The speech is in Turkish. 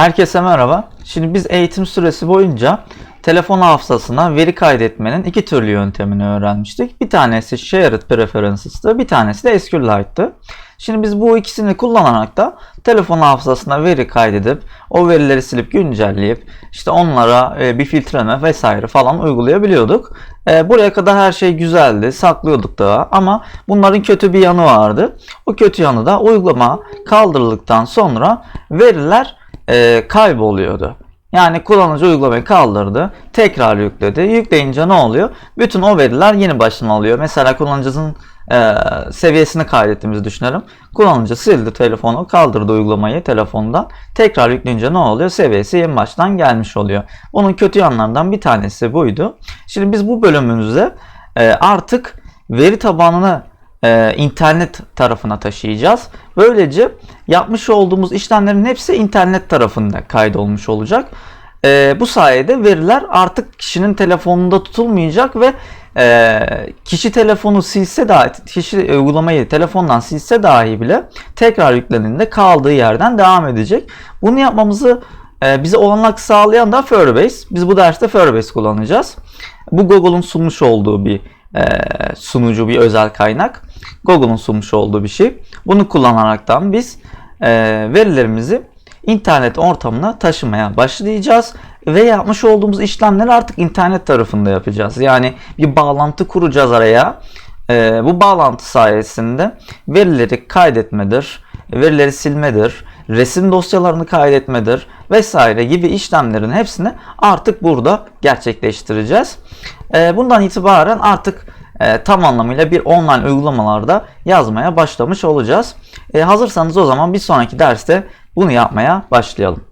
Herkese merhaba. Şimdi biz eğitim süresi boyunca telefon hafızasına veri kaydetmenin iki türlü yöntemini öğrenmiştik. Bir tanesi Shared Preferences'tı, bir tanesi de SQLite'tı. Şimdi biz bu ikisini kullanarak da telefon hafızasına veri kaydedip o verileri silip güncelleyip işte onlara e, bir filtreleme vesaire falan uygulayabiliyorduk. E, Buraya kadar her şey güzeldi, saklıyorduk da ama bunların kötü bir yanı vardı. O kötü yanı da uygulama kaldırıldıktan sonra veriler e, kayboluyordu. Yani kullanıcı uygulamayı kaldırdı, tekrar yükledi. Yükleyince ne oluyor? Bütün o veriler yeni başına alıyor. Mesela kullanıcının e, seviyesini kaydettiğimizi düşünelim. Kullanıcı sildi telefonu, kaldırdı uygulamayı telefondan. Tekrar yükleyince ne oluyor? Seviyesi yeni baştan gelmiş oluyor. Bunun kötü yanlarından bir tanesi buydu. Şimdi biz bu bölümümüzde e, artık veri tabanını e, internet tarafına taşıyacağız. Böylece yapmış olduğumuz işlemlerin hepsi internet tarafında kaydolmuş olacak. E, bu sayede veriler artık kişinin telefonunda tutulmayacak ve e, kişi telefonu silse dahi, kişi uygulamayı telefondan silse dahi bile tekrar yüklendiğinde kaldığı yerden devam edecek. Bunu yapmamızı e, bize olanak sağlayan da Firebase. Biz bu derste Firebase kullanacağız. Bu Google'un sunmuş olduğu bir sunucu, bir özel kaynak. Google'un sunmuş olduğu bir şey. Bunu kullanaraktan biz e, verilerimizi internet ortamına taşımaya başlayacağız ve yapmış olduğumuz işlemleri artık internet tarafında yapacağız. Yani bir bağlantı kuracağız araya. E, bu bağlantı sayesinde verileri kaydetmedir, verileri silmedir, resim dosyalarını kaydetmedir vesaire gibi işlemlerin hepsini artık burada gerçekleştireceğiz. E, bundan itibaren artık e, tam anlamıyla bir online uygulamalarda yazmaya başlamış olacağız. E, hazırsanız o zaman bir sonraki derste bunu yapmaya başlayalım.